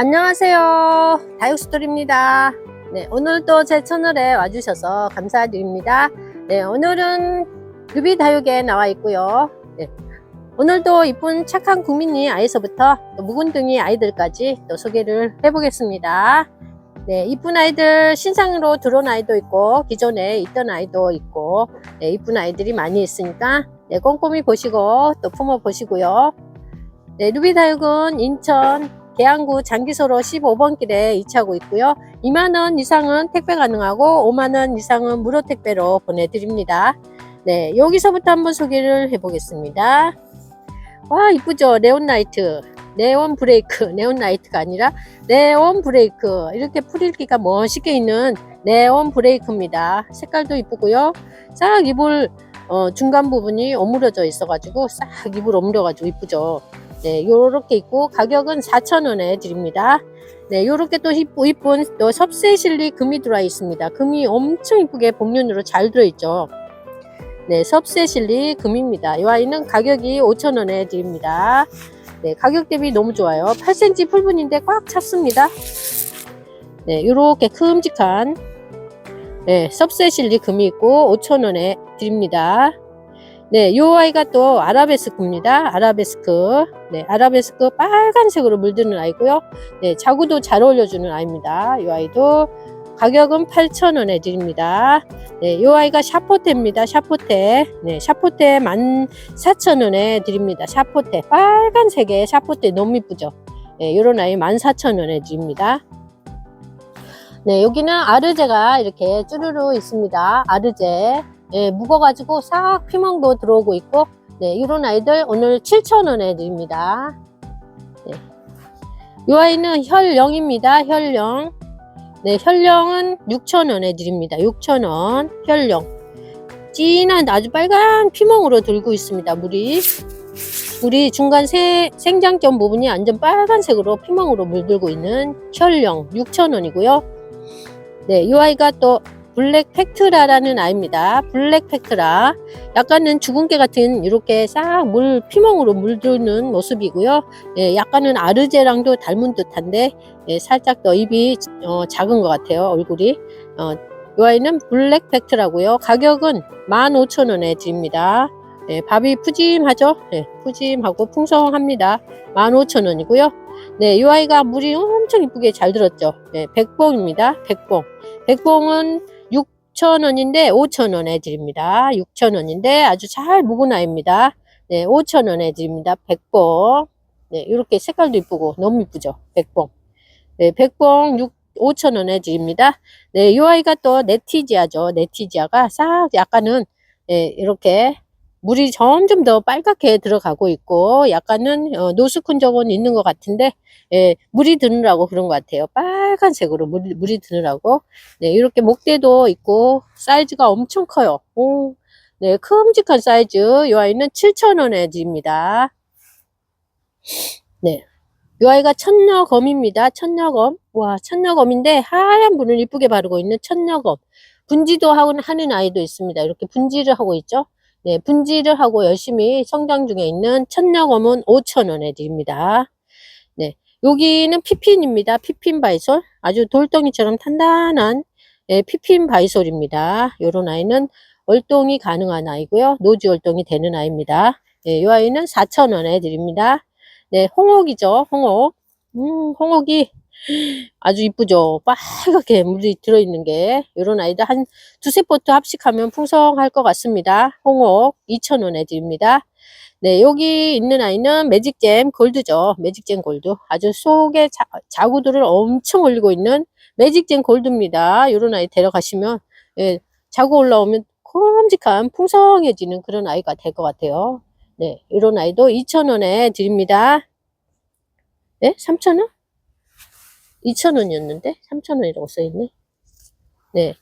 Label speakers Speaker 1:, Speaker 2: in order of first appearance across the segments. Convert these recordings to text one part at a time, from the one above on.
Speaker 1: 안녕하세요. 다육스토리입니다. 네, 오늘도 제 채널에 와주셔서 감사드립니다. 네, 오늘은 루비 다육에 나와 있고요. 네, 오늘도 이쁜 착한 국민이 아이서부터 또 묵은둥이 아이들까지 또 소개를 해보겠습니다. 네, 이쁜 아이들 신상으로 들어온 아이도 있고 기존에 있던 아이도 있고 네, 이쁜 아이들이 많이 있으니까 네, 꼼꼼히 보시고 또 품어 보시고요. 네, 루비 다육은 인천 계양구 장기소로 15번 길에 이차하고 있고요. 2만원 이상은 택배 가능하고 5만원 이상은 무료 택배로 보내드립니다. 네, 여기서부터 한번 소개를 해보겠습니다. 와, 이쁘죠? 네온라이트. 네온 브레이크. 네온 라이트가 아니라 네온 브레이크. 이렇게 풀일기가 멋있게 있는 네온 브레이크입니다. 색깔도 이쁘고요. 싹 이불 어, 중간 부분이 오므려져 있어가지고 싹 이불 오므려가지고 이쁘죠. 네, 요렇게 있고 가격은 4,000원에 드립니다. 네, 요렇게 또 이쁜 또 섭세 실리 금이 들어와 있습니다. 금이 엄청 이쁘게 복륜으로 잘 들어있죠. 네, 섭세 실리 금입니다. 이 아이는 가격이 5,000원에 드립니다. 네, 가격 대비 너무 좋아요. 8cm 풀분인데 꽉 찼습니다. 네, 요렇게 큼직한 네, 섭세 실리 금이 있고 5,000원에 드립니다. 네, 요 아이가 또 아라베스크입니다. 아라베스크. 네, 아라베스크 빨간색으로 물드는 아이고요. 네, 자구도 잘 어울려주는 아이입니다. 요 아이도 가격은 8,000원에 드립니다. 네, 요 아이가 샤포테입니다. 샤포테. 네, 샤포테 14,000원에 드립니다. 샤포테. 빨간색의 샤포테 너무 이쁘죠? 네, 요런 아이 14,000원에 드립니다. 네, 여기는 아르제가 이렇게 쭈루루 있습니다. 아르제. 예, 묵어가지고 싹 피멍도 들어오고 있고, 네, 이런 아이들 오늘 7,000원에 드립니다. 네. 이 아이는 혈령입니다. 혈령. 네, 혈령은 6,000원에 드립니다. 6,000원. 혈령. 진한 아주 빨간 피멍으로 들고 있습니다. 물이. 물이 중간 세, 생장점 부분이 완전 빨간색으로 피멍으로 물들고 있는 혈령 6,000원이고요. 네, 이 아이가 또 블랙 팩트라라는 아이입니다. 블랙 팩트라. 약간은 개 같은 이렇게 싹 물 피멍으로 물드는 모습이고요. 예, 약간은 아르제랑도 닮은 듯한데 예, 살짝 더 입이 어, 작은 것 같아요. 얼굴이. 어, 이 아이는 블랙 팩트라고요. 가격은 15,000원에 드립니다. 예, 밥이 푸짐하죠? 예, 푸짐하고 풍성합니다. 15,000원이고요. 네, 이 아이가 물이 엄청 이쁘게 잘 들었죠. 네, 백봉입니다. 백봉. 백봉은 6,000원인데 5,000원에 드립니다. 6,000원인데 아주 잘 묵은 아이입니다. 네, 5,000원에 드립니다. 백봉. 네, 이렇게 색깔도 이쁘고 너무 이쁘죠. 백봉. 네, 백봉 6, 5,000원에 드립니다. 네, 이 아이가 또 네티지아죠. 네티지아가 싹 약간은 네, 이렇게 물이 점점 더 빨갛게 들어가고 있고 약간은 어, 노숙한 적은 있는 것 같은데 예, 물이 드느라고 그런 것 같아요. 빨간색으로 물이, 물이 드느라고 네, 이렇게 목대도 있고 사이즈가 엄청 커요. 오, 네, 큼직한 사이즈 이 아이는 7,000원에 드립니다. 네, 이 아이가 천녀검입니다. 천녀검. 와, 천녀검인데 하얀 분을 이쁘게 바르고 있는 천녀검. 분지도 하는 아이도 있습니다. 이렇게 분지를 하고 있죠. 네, 분지를 하고 열심히 성장 중에 있는 천녀검은 5,000원에 드립니다. 네, 여기는 피핀입니다. 피핀 바이솔. 아주 돌덩이처럼 단단한 네, 피핀 바이솔입니다. 요런 아이는 월동이 가능한 아이고요. 노지 월동이 되는 아이입니다. 네, 이 아이는 4,000원에 드립니다. 네, 홍옥이죠. 홍옥. 음, 홍옥이 아주 이쁘죠. 빨갛게 물이 들어있는 게 이런 아이들 한 두세 포트 합식하면 풍성할 것 같습니다. 홍옥 2,000원에 드립니다. 네, 여기 있는 아이는 매직잼 골드죠. 매직잼 골드. 아주 속에 자, 자구들을 엄청 올리고 있는 매직잼 골드입니다. 이런 아이 데려가시면 예, 자구 올라오면 큼직한 풍성해지는 그런 아이가 될 것 같아요. 네, 이런 아이도 2,000원에 드립니다. 네? 3,000원? 2,000원이었는데 3,000원이라고 써있네. 네.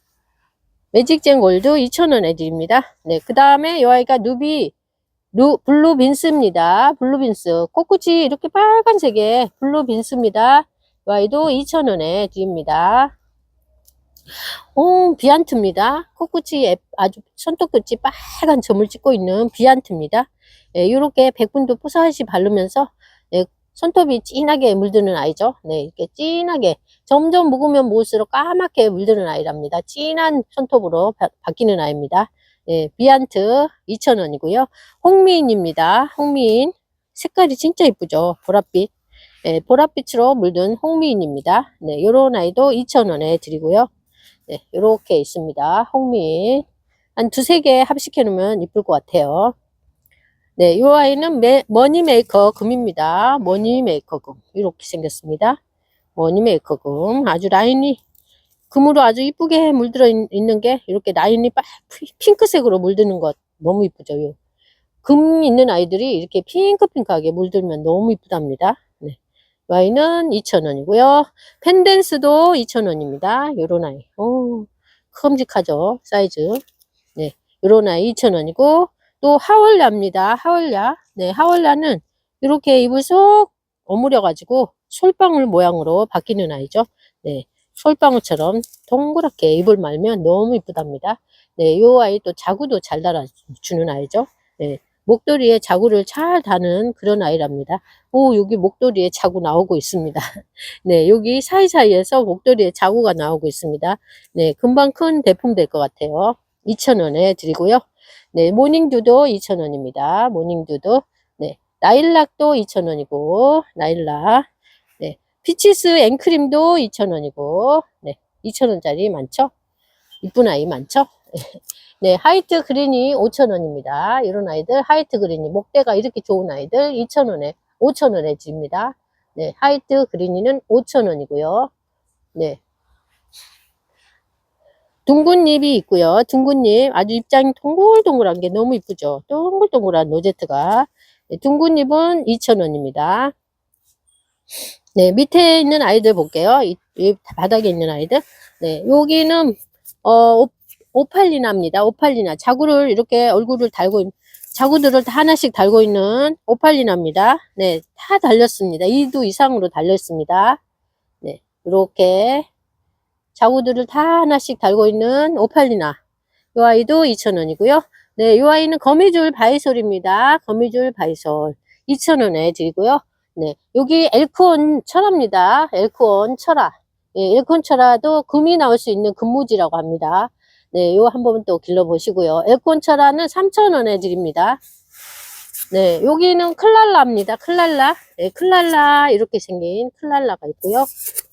Speaker 1: 매직젠 골드 2,000원에 드립니다. 네. 그 다음에 이 아이가 누비 루, 블루 빈스입니다. 블루 빈스. 꽃꽂이 이렇게 빨간색의 블루 빈스입니다. 이 아이도 2,000원에 드립니다. 오, 비안트입니다. 코끝이 아주 손톱끝이 빨간 점을 찍고 있는 비안트입니다. 예, 이렇게 백분도 뽀사시 바르면서 예, 손톱이 진하게 물드는 아이죠. 네, 이렇게 진하게 점점 묵으면 묵을수록 까맣게 물드는 아이랍니다. 진한 손톱으로 바, 바뀌는 아이입니다. 네, 비안트 2,000원이고요. 홍미인입니다. 홍미인 색깔이 진짜 이쁘죠. 보랏빛. 네, 보랏빛으로 물든 홍미인입니다. 네, 요런 아이도 2,000원에 드리고요. 네, 요렇게 있습니다. 홍미인. 한 두세 개 합식해 놓으면 이쁠 것 같아요. 네, 요 아이는 메, 머니 메이커 금입니다. 머니 메이커 금. 이렇게 생겼습니다. 머니 메이커 금. 아주 라인이 금으로 아주 이쁘게 물들어 있- 있는 게 이렇게 라인이 빨 피- 핑크색으로 물드는 것 너무 이쁘죠. 요. 금 있는 아이들이 이렇게 핑크핑크하게 물들면 너무 이쁘답니다. 네. 이 아이는 2,000원이고요. 펜댄스도 2,000원입니다. 요런 아이. 오, 큼직하죠. 사이즈. 네. 요런 아이 2,000원이고 또 하월야입니다. 하월야. 네, 하월야는 이렇게 입을 쏙 오므려 가지고 솔방울 모양으로 바뀌는 아이죠. 네. 솔방울처럼 동그랗게 입을 말면 너무 이쁘답니다. 네, 요 아이 또 자구도 잘 달아주는 아이죠. 네, 목도리에 자구를 잘 다는 그런 아이랍니다. 오, 여기 목도리에 자구 나오고 있습니다. 네, 여기 사이사이에서 목도리에 자구가 나오고 있습니다. 네, 금방 큰 대품 될 것 같아요. 2,000원에 드리고요. 네, 모닝듀도 2,000원입니다. 모닝듀도. 네, 나일락도 2,000원이고, 나일락. 네, 피치스 앵크림도 2,000원이고, 네, 2,000원짜리 많죠? 이쁜 아이 많죠? 네, 하이트 그린이 5,000원입니다. 이런 아이들, 하이트 그린이, 목대가 이렇게 좋은 아이들 2,000원에, 5,000원에 줍니다. 네, 하이트 그린이는 5,000원이고요. 네. 둥근 잎이 있고요. 둥근 잎 아주 입장이 동글동글한 게 너무 이쁘죠. 동글동글한 로제트가 네, 둥근 잎은 2,000원입니다. 네, 밑에 있는 아이들 볼게요. 이, 이 바닥에 있는 아이들. 네, 여기는 어 오, 오팔리나입니다. 오팔리나 자구를 이렇게 얼굴을 달고 있, 자구들을 다 하나씩 달고 있는 오팔리나입니다. 네, 다 달렸습니다. 2도 이상으로 달렸습니다. 네, 이렇게 자구들을 다 하나씩 달고 있는 오팔리나. 이 아이도 2,000원이고요. 네, 이 아이는 거미줄 바이솔입니다. 거미줄 바이솔. 2,000원에 드리고요. 네, 여기 엘크온 철화입니다. 엘크온 철화. 예, 엘크온 철화도 금이 나올 수 있는 금무지라고 합니다. 네, 요 한번 또 길러보시고요. 엘크온 철화는 3,000원에 드립니다. 네, 여기는 클랄라입니다. 클랄라. 네, 클랄라 이렇게 생긴 클랄라가 있고요.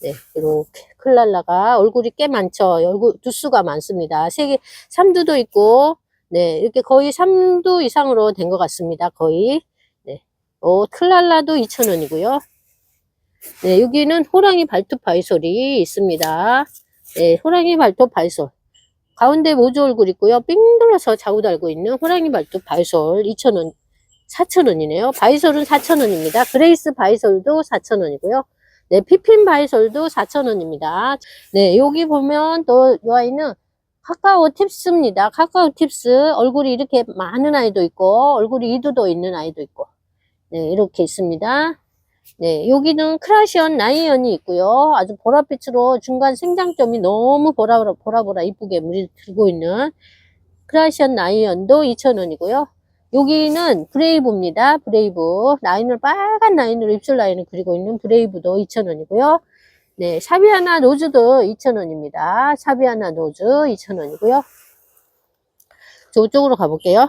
Speaker 1: 네, 이렇게 클랄라가 얼굴이 꽤 많죠. 얼굴 두수가 많습니다. 세 개, 3두도 있고, 네, 이렇게 거의 3두 이상으로 된 것 같습니다. 거의. 네, 어, 클랄라도 2,000원이고요. 네, 여기는 호랑이 발톱 바이솔이 있습니다. 네, 호랑이 발톱 바이솔. 가운데 모주 얼굴 있고요. 삥 둘러서 자고 달고 있는 호랑이 발톱 바이솔 2,000원, 4,000원이네요. 바이솔은 4,000원입니다. 그레이스 바이솔도 4,000원이고요. 네, 피핀 바이솔도 4,000원입니다. 네, 여기 보면 또 이 아이는 카카오 팁스입니다. 카카오 팁스 얼굴이 이렇게 많은 아이도 있고 얼굴이 이두도 있는 아이도 있고 네, 이렇게 있습니다. 네, 여기는 크라시언 나이언이 있고요. 아주 보랏빛으로 중간 생장점이 너무 보라, 보라 보라 이쁘게 물이 들고 있는 크라시언 나이언도 2,000원이고요. 여기는 브레이브입니다. 브레이브. 라인을, 빨간 라인으로 입술 라인을 그리고 있는 브레이브도 2,000원이고요. 네, 샤비아나 노즈도 2,000원입니다. 샤비아나 노즈 2,000원이고요. 저쪽으로 가볼게요.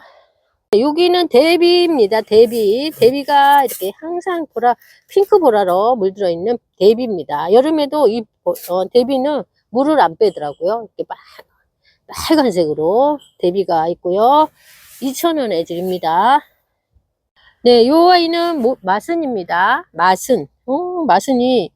Speaker 1: 네, 여기는 데비입니다. 데비. 데비가 이렇게 항상 보라, 핑크 보라로 물들어 있는 데비입니다. 여름에도 이 어, 데비는 물을 안 빼더라고요. 이렇게 빨, 빨간색으로 데비가 있고요. 2,000원에 드립니다. 네, 요 아이는 뭐, 마슨입니다. 마슨. 어, 마슨이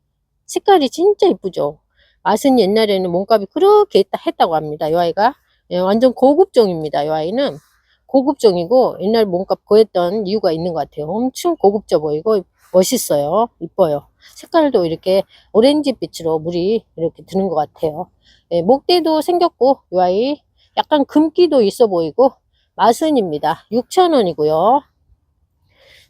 Speaker 1: 색깔이 진짜 이쁘죠. 마슨 옛날에는 몸값이 그렇게 했다, 했다고 합니다. 요 아이가. 예, 완전 고급종입니다. 요 아이는. 고급종이고 옛날 몸값 고했던 이유가 있는 것 같아요. 엄청 고급져 보이고 멋있어요. 이뻐요. 색깔도 이렇게 오렌지 빛으로 물이 이렇게 드는 것 같아요. 예, 목대도 생겼고 이 아이 약간 금기도 있어 보이고 마슨입니다. 6,000원이고요.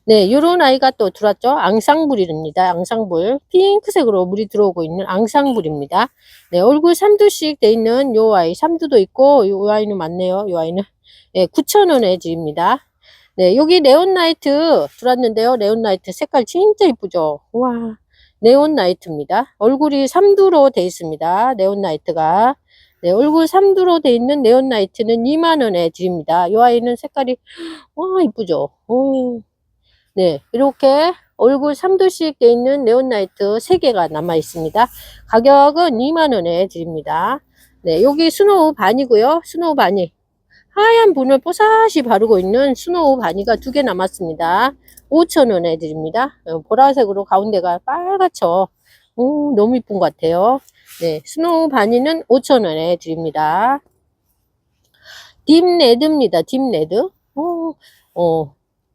Speaker 1: 네, 요런 아이가 또 들어왔죠. 앙상불입니다. 앙상불. 핑크색으로 물이 들어오고 있는 앙상불입니다. 네, 얼굴 3두씩 돼 있는 요 아이. 3두도 있고 요 아이는 많네요. 요 아이는. 예, 9,000원에 드립니다. 네, 여기 네온라이트 들어왔는데요. 네온라이트 색깔 진짜 이쁘죠? 와, 네온라이트입니다. 얼굴이 3두로 돼 있습니다. 네온라이트가. 네, 얼굴 3두로 돼 있는 네온라이트는 2만원에 드립니다. 이 아이는 색깔이, 와, 이쁘죠? 오. 네, 이렇게 얼굴 3두씩 돼 있는 네온라이트 3개가 남아 있습니다. 가격은 2만원에 드립니다. 네, 여기 스노우 반이고요. 스노우 반이. 하얀 분을 뽀사시 바르고 있는 스노우 바니가 두 개 남았습니다. 5,000원에 드립니다. 어, 보라색으로 가운데가 빨갛죠. 오, 너무 이쁜 것 같아요. 네, 스노우 바니는 5,000원에 드립니다. 딥레드입니다. 딥레드. 오, 어,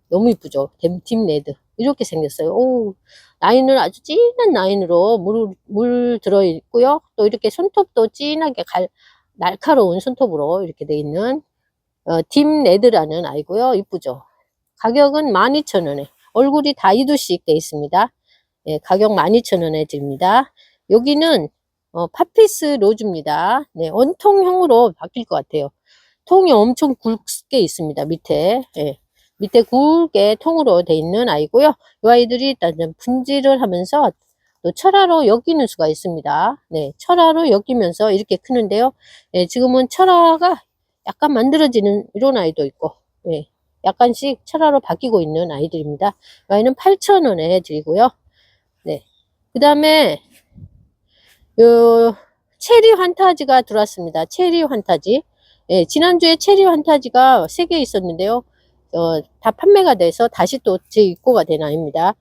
Speaker 1: 너무 이쁘죠. 딥- 딥레드. 이렇게 생겼어요. 오, 라인을 아주 진한 라인으로 물, 물 들어있고요. 또 이렇게 손톱도 진하게 갈, 날카로운 손톱으로 이렇게 돼 있는 어, 딥레드라는 아이고요. 이쁘죠. 가격은 12,000원에 얼굴이 다 이두씩 돼 있습니다. 예, 가격 12,000원에 드립니다. 여기는 어, 파피스 로즈입니다. 네, 원통형으로 바뀔 것 같아요. 통이 엄청 굵게 있습니다. 밑에 예, 밑에 굵게 통으로 돼 있는 아이고요. 이 아이들이 일단 좀 분질을 하면서 또 철화로 엮이는 수가 있습니다. 네, 철화로 엮이면서 이렇게 크는데요. 예, 지금은 철화가 약간 만들어지는 이런 아이도 있고, 예, 약간씩 철화로 바뀌고 있는 아이들입니다. 이 아이는 8,000원에 드리고요. 네. 그 다음에, 요, 체리 환타지가 들어왔습니다. 체리 환타지. 예, 지난주에 체리 환타지가 3개 있었는데요. 어, 다 판매가 돼서 다시 또 재입고가 된 아이입니다.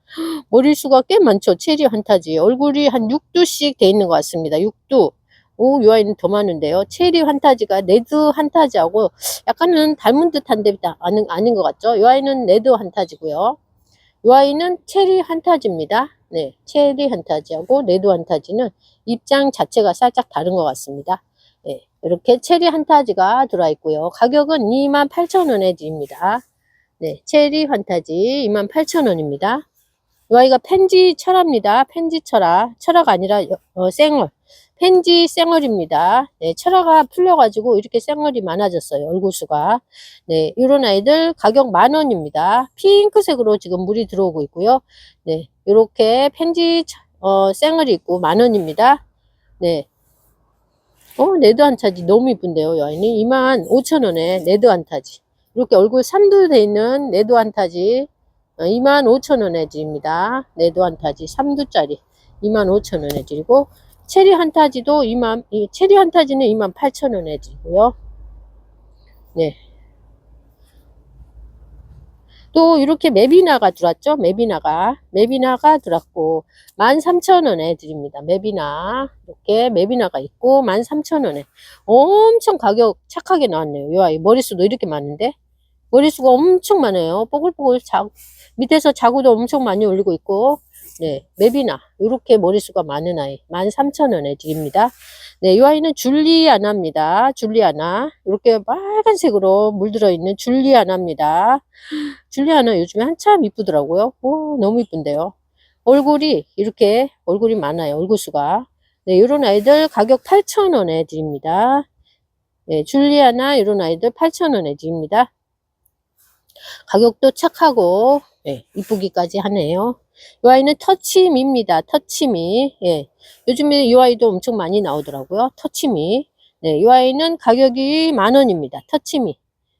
Speaker 1: 머리수가 꽤 많죠. 체리 환타지. 얼굴이 한 6두씩 돼 있는 것 같습니다. 6두. 오, 이 아이는 더 많은데요. 체리 환타지가 레드 환타지하고 약간은 닮은 듯한데 아닌, 아닌 것 같죠? 이 아이는 레드 환타지고요. 이 아이는 체리 환타지입니다. 네, 체리 환타지하고 레드 환타지는 입장 자체가 살짝 다른 것 같습니다. 네, 이렇게 체리 환타지가 들어와 있고요. 가격은 28,000원에 드립니다. 네, 체리 환타지 28,000원입니다. 이 아이가 펜지 철화입니다. 펜지 철화. 철화가 아니라 어, 생얼. 펜지 생얼입니다. 네, 철화가 풀려가지고 이렇게 생얼이 많아졌어요. 얼굴수가. 네, 이런 아이들 가격 만 원입니다. 핑크색으로 지금 물이 들어오고 있고요. 네, 이렇게 펜지 어, 생얼이 있고 만 원입니다. 네. 어, 네드 한타지 너무 이쁜데요. 이 아이는 2만 5천 원에 네드 한타지. 이렇게 얼굴 3두 돼 있는 네드 한타지 2만 5천 원에 드립니다. 네드 한타지 3두짜리 2만 5천 원에 드리고 체리 한타지도 2만, 이 체리 한타지는 2만 8천 원에 드리고요. 네. 또 이렇게 메비나가 들어왔죠? 메비나가. 메비나가 들어왔고 13,000원에 드립니다. 메비나. 이렇게 메비나가 있고 13,000원에. 엄청 가격 착하게 나왔네요. 이 머리수도 이렇게 많은데. 머리수가 엄청 많아요. 뽀글뽀글 자, 밑에서 자구도 엄청 많이 올리고 있고. 네, 맵이나 이렇게 머리수가 많은 아이 13,000원에 드립니다. 네, 이 아이는 줄리아나입니다. 줄리아나 이렇게 빨간색으로 물들어 있는 줄리아나입니다. 줄리아나 요즘에 한참 이쁘더라고요. 오, 너무 이쁜데요. 얼굴이 이렇게 얼굴이 많아요. 얼굴 수가. 네, 이런 아이들 가격 8,000원에 드립니다. 네, 줄리아나 이런 아이들 8,000원에 드립니다. 가격도 착하고 네, 이쁘기까지 하네요. 이 아이는 터치미입니다. 터치미. 예. 요즘에 이 아이도 엄청 많이 나오더라고요. 터치미. 네, 이 아이는 가격이 만 원입니다. 터치미.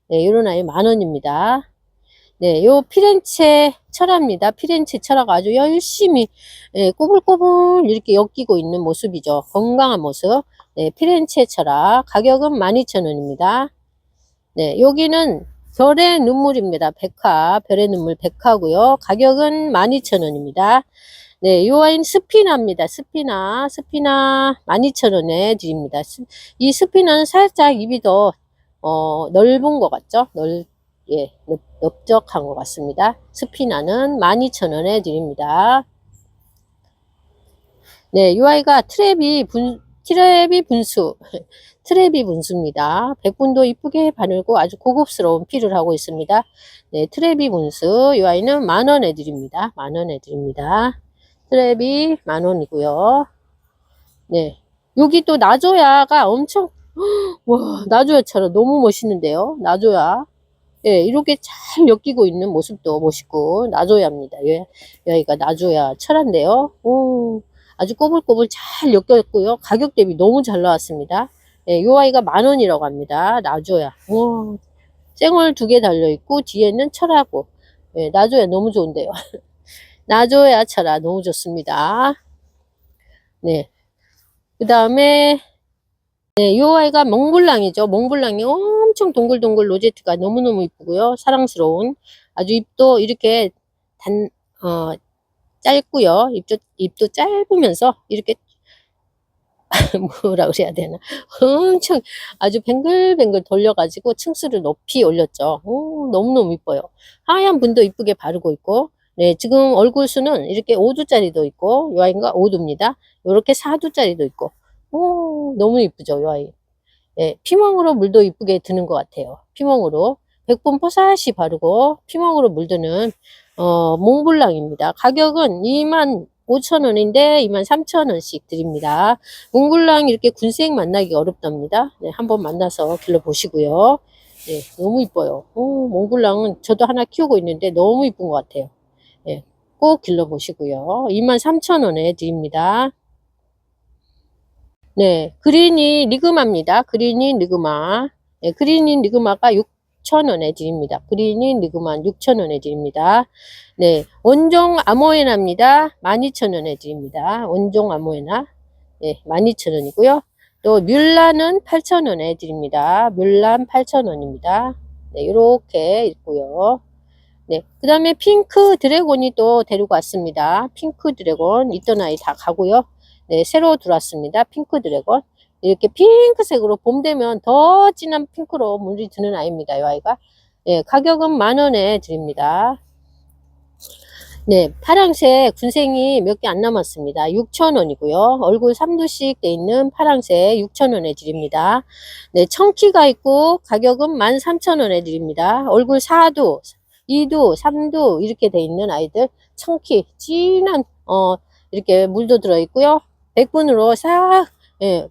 Speaker 1: 네, 이런 아이 만 원입니다. 네, 요 피렌체 철화입니다. 피렌체 철화가 아주 열심히 예, 꼬불꼬불 이렇게 엮이고 있는 모습이죠. 건강한 모습. 네, 피렌체 철화. 가격은 12,000원입니다. 네, 여기는 별의 눈물입니다. 백화, 별의 눈물 백화고요. 가격은 12,000원입니다. 네, 요 와인 스피나입니다. 스피나, 스피나 12,000원에 드립니다. 스- 이 스피나는 살짝 입이 더 어, 넓은 것 같죠? 넓, 예, 넓, 넓적한 것 같습니다. 스피나는 12,000원에 드립니다. 네, 요 아이가 트랩이 분, 트랩이 분수, 트랩이 분수입니다. 백분도 이쁘게 바늘고 아주 고급스러운 피를 하고 있습니다. 네, 트랩이 분수, 이 아이는 만 원에 드립니다. 만 원에 드립니다. 트랩이 만 원이고요. 네, 여기 또 나조야가 엄청 와 나조야처럼 너무 멋있는데요. 나조야. 예, 이렇게 잘 엮이고 있는 모습도 멋있고 나줘야입니다. 예, 여기가 나줘야 철한데요. 오, 아주 꼬불꼬불 잘 엮였고요. 가격 대비 너무 잘 나왔습니다. 예, 요 아이가 만 원이라고 합니다. 나줘야. 와, 쌩얼 두 개 달려 있고 뒤에는 철하고 예, 나줘야 너무 좋은데요. 나줘야 철아 너무 좋습니다. 네. 그 다음에 네, 요 아이가 몽블랑이죠. 몽블랑이 엄청 동글동글 로제트가 너무너무 이쁘고요. 사랑스러운. 아주 입도 이렇게 단, 어, 짧고요. 입도, 입도 짧으면서 이렇게 뭐라 그래야 되나. 엄청 아주 뱅글뱅글 돌려가지고 층수를 높이 올렸죠. 오, 너무너무 이뻐요. 하얀 분도 이쁘게 바르고 있고, 네, 지금 얼굴 수는 이렇게 5두짜리도 있고, 요 아이가 5두입니다. 요렇게 4두짜리도 있고, 오, 너무 이쁘죠, 요 아이. 예, 피멍으로 물도 이쁘게 드는 것 같아요. 피멍으로. 백분 포사시 바르고, 피멍으로 물드는, 어, 몽블랑입니다. 가격은 2만 5천원인데 2만 3천원씩 드립니다. 몽블랑 이렇게 군생 만나기 어렵답니다. 네, 한번 만나서 길러보시고요. 네, 너무 이뻐요. 오, 몽블랑은 저도 하나 키우고 있는데 너무 이쁜 것 같아요. 네, 꼭 길러보시고요. 2만 3천원에 드립니다. 네, 그린이 리그마입니다. 그린이 리그마. 네, 그린이 리그마가 6,000원에 드립니다. 그린이 리그마 6,000원에 드립니다. 네, 원종 아모에나입니다. 12,000원에 드립니다. 원종 아모에나. 네, 12,000원이고요. 또 뮬란은 8,000원에 드립니다. 뮬란 8,000원입니다. 네, 이렇게 있고요. 네, 그 다음에 핑크 드래곤이 또 데리고 왔습니다. 핑크 드래곤 있던 아이 다 가고요. 네, 새로 들어왔습니다. 핑크 드래곤. 이렇게 핑크색으로 봄 되면 더 진한 핑크로 물이 드는 아이입니다. 이 아이가. 네, 가격은 만 원에 드립니다. 네, 파랑색 군생이 몇 개 안 남았습니다. 6,000원이고요. 얼굴 3두씩 돼 있는 파랑색 6,000원에 드립니다. 네, 청키가 있고 가격은 13,000원에 드립니다. 얼굴 4두, 2두, 3두 이렇게 돼 있는 아이들 청키 진한 어 이렇게 물도 들어 있고요. 백분으로 싹 예,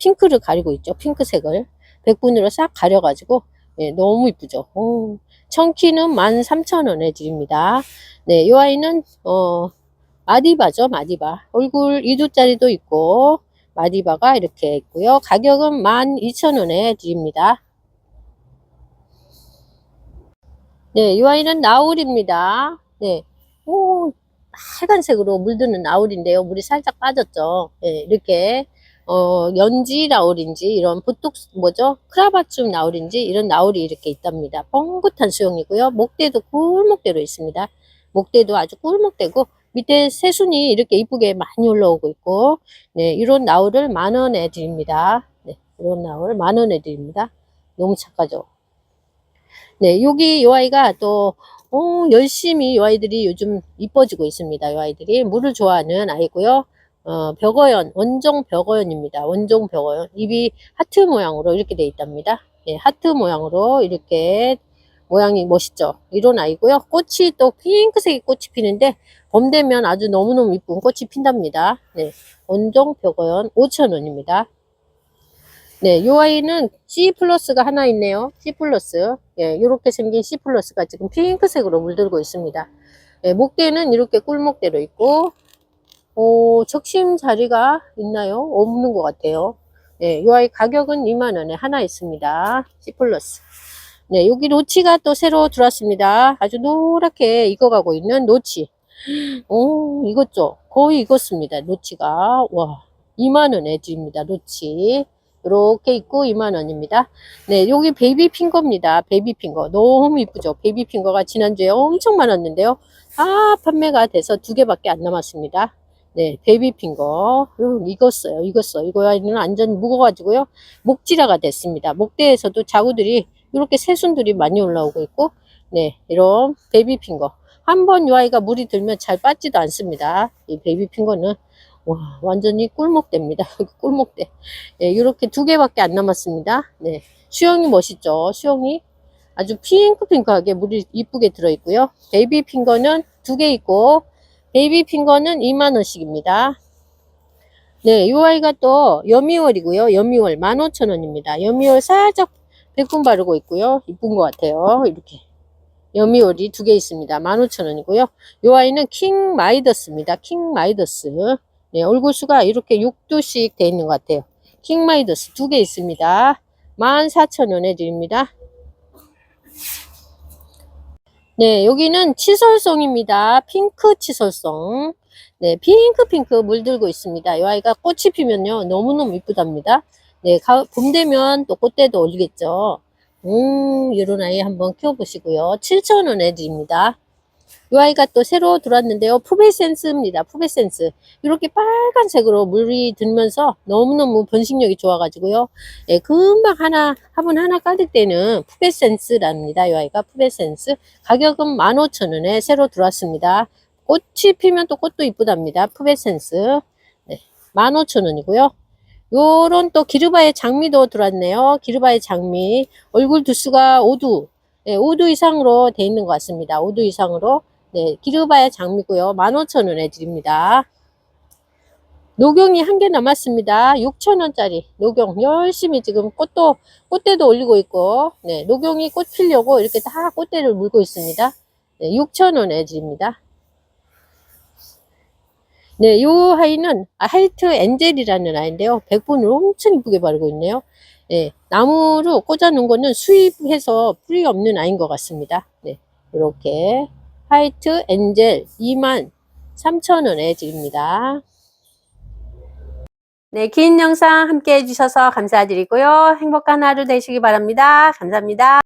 Speaker 1: 핑크를 가리고 있죠. 핑크색을 백분으로 싹 가려가지고 예, 너무 이쁘죠. 오, 청키는 13,000원에 드립니다. 네, 이 아이는 어 마디바죠, 마디바. 얼굴 2두짜리도 있고 마디바가 이렇게 있고요. 가격은 12,000원에 드립니다. 네, 이 아이는 나울입니다. 네, 오, 빨간색으로 물드는 나울인데요. 물이 살짝 빠졌죠. 네, 이렇게 어, 연지 나울인지 이런 보톡 뭐죠? 크라바춤 나울인지 이런 나울이 이렇게 있답니다. 뻥긋한 수영이고요. 목대도 꿀목대로 있습니다. 목대도 아주 꿀목대고 밑에 새순이 이렇게 이쁘게 많이 올라오고 있고 네, 이런 나울을 만 원에 드립니다. 네, 이런 나울을 만 원에 드립니다. 너무 착하죠? 네, 여기 이 아이가 또 어, 열심히 이 아이들이 요즘 이뻐지고 있습니다. 이 아이들이 물을 좋아하는 아이고요. 어, 벽어연, 원종 벽어연입니다. 원종 벽어연. 입이 하트 모양으로 이렇게 돼 있답니다. 예, 하트 모양으로 이렇게 모양이 멋있죠. 이런 아이고요. 꽃이 또 핑크색의 꽃이 피는데 봄 되면 아주 너무너무 이쁜 꽃이 핀답니다. 네, 원종 벽어연 5,000원입니다. 네, 요 아이는 C 플러스가 하나 있네요. C 플러스. 예, 이렇게 생긴 C 플러스가 지금 핑크색으로 물들고 있습니다. 예, 목대는 이렇게 꿀목대로 있고, 어, 적심 자리가 있나요? 없는 것 같아요. 네, 요 아이 가격은 2만원에 하나 있습니다. C 플러스. 네, 여기 노치가 또 새로 들어왔습니다. 아주 노랗게 익어가고 있는 노치. 오, 익었죠? 거의 익었습니다. 노치가. 와, 2만원에 드립니다. 노치. 이렇게 있고 2만원입니다. 네, 여기 베이비 핑거입니다. 베이비 핑거. 너무 이쁘죠? 베이비 핑거가 지난주에 엄청 많았는데요. 아, 판매가 돼서 두 개밖에 안 남았습니다. 네, 베이비 핑거. 음, 익었어요. 익었어. 이거 아이는 완전 묵어가지고요. 목지라가 됐습니다. 목대에서도 자구들이 이렇게 새순들이 많이 올라오고 있고, 네, 이런 베이비 핑거. 한 번 이 아이가 물이 들면 잘 빠지도 않습니다. 이 베이비 핑거는. 와, 완전히 꿀목대입니다. 꿀목대. 네, 이렇게 두 개밖에 안 남았습니다. 네, 수영이 멋있죠? 수영이 아주 핑크핑크하게 물이 이쁘게 들어있고요. 베이비 핑거는 두 개 있고, 베이비 핑거는 2만원씩입니다. 네, 이 아이가 또 여미월이고요. 여미월 15,000원입니다. 여미월 살짝 백분 바르고 있고요. 이쁜 것 같아요. 이렇게. 여미오리 두개 있습니다. 15,000원이고요. 요 아이는 킹 마이더스입니다. 킹 마이더스. 네, 얼굴 수가 이렇게 6두씩 돼 있는 것 같아요. 킹 마이더스 두 개 있습니다. 14,000원에 드립니다. 네, 여기는 치솔송입니다. 핑크 치솔송. 네, 핑크 핑크 물들고 있습니다. 이 아이가 꽃이 피면요. 너무너무 이쁘답니다. 네, 가, 봄 되면 또 꽃대도 올리겠죠. 음, 이런 아이 한번 키워보시고요. 7,000원에 드립니다. 이 아이가 또 새로 들어왔는데요. 푸베센스입니다. 푸베센스. 이렇게 빨간색으로 물이 들면서 너무너무 번식력이 좋아가지고요. 예, 금방 하나, 화분 하나 깔을 때는 푸베센스랍니다. 이 아이가 푸베센스. 가격은 15,000원에 새로 들어왔습니다. 꽃이 피면 또 꽃도 이쁘답니다. 푸베센스. 네, 15,000원이고요. 요런 또 기르바의 장미도 들어왔네요. 기르바의 장미. 얼굴 두수가 5두. 네, 5두 이상으로 돼 있는 것 같습니다. 5두 이상으로. 네, 기르바의 장미고요. 15,000원에 드립니다. 녹용이 한 개 남았습니다. 6,000원짜리 녹용. 열심히 지금 꽃도, 꽃대도 올리고 있고, 네, 녹용이 꽃 피려고 이렇게 다 꽃대를 물고 있습니다. 네, 6,000원에 드립니다. 네, 요 아이는 아, 하이트 엔젤이라는 아이인데요. 백분을 엄청 이쁘게 바르고 있네요. 네, 나무로 꽂아 놓은 거는 수입해서 뿌리 없는 아이인 것 같습니다. 네, 이렇게 화이트 엔젤 23,000원에 드립니다. 네, 긴 영상 함께 해주셔서 감사드리고요. 행복한 하루 되시기 바랍니다. 감사합니다.